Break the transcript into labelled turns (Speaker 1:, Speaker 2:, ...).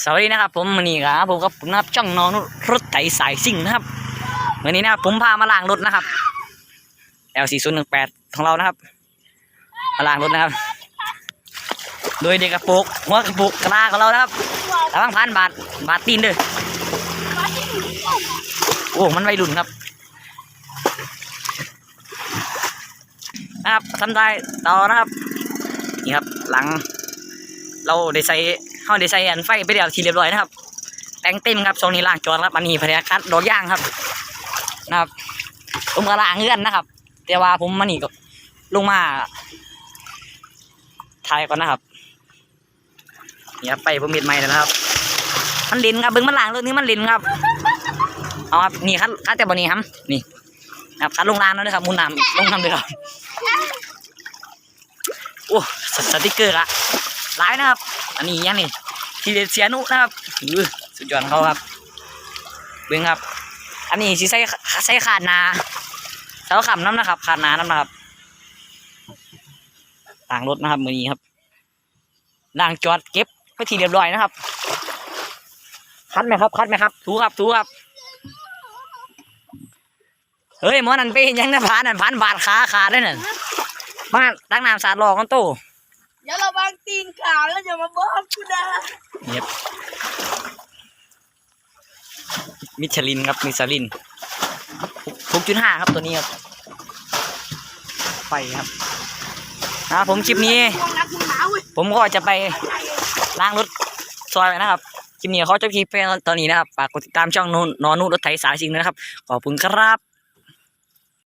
Speaker 1: สวัสดีนะครับผมวันนี้ครับผมกับผมนะครับช่องนอนรถไถสายซิ่งนะครับวันนี้นะครับผมพามาล้างรถนะครับ L 4 0 1 8 ของเรานะครับ มาล้างรถนะครับ โดยเด็กกระปุกหัวกระปุกกระลาของเรานะครับระวังพันบาทบาทตีนเด้อโอ้มันวัยรุ่นครับนะครับทำได้ต่อนะครับนี่ครับหลังเราได้ใส่ เขาได้ใส่อันไฟไปเดียวทีเรียบร้อยนะครับแต่งเต็มครับช่วงนี้ล่างจอครับอันนี้พยาคัดดอกย่างครับ นะครับ ผมก็ล่างเงื่อนนะครับ แต่ว่าผมมานี่ก็ลงมาถ่ายก่อนนะครับเนี่ครับไปผมม็ดใหม่แล้วนะครับ มันลินครับเบิ้งมันล่างเรื่องนี้มันลินครับเอาครับนี่คัดคัดแต่บนนี้ครับนี่ครับคัดลงล่างแล้วนะครับมุนน้ำลงน้ำเลยครับโอ้สติกเกอร์อะร้ายนะครับ อันนี้ยังนี่ทีเด็ดเสียนุนะครับอื้อสุดยอดของเขาครับเบิ้งครับ อันนี้สิใส่ใส่ขาดหนาเสาขำน้ำนะครับขาดหนาน้ำนะครับต่างรถนะครับมือนี้ครับล่างจอดเก็บไปทีเรียบร้อยนะครับ คัดไหมครับ คัดไหมครับ ถูครับถูครับเฮ้ยหมอนั่นไปเห็นยังนะผานนั่นผานบาดขาขาดได้นั่นมาตั้งน้ำสาดหลอกกันโต
Speaker 2: อย่าระวังตีนขา บอกกูนะ
Speaker 1: เงียบมิชลินครับมิชลินหกจุดห้าครับตัวนี้ครับ ไปครับอ่าผมคลิปนี้ ผมก็จะไปล้างรถซอยนะครับคลิปนี้เขาจะคลิปตอนนี้นะครับฝากกดติดตามช่องนนนอนุรถไถสายสิงนะครับ ขอบคุณครับ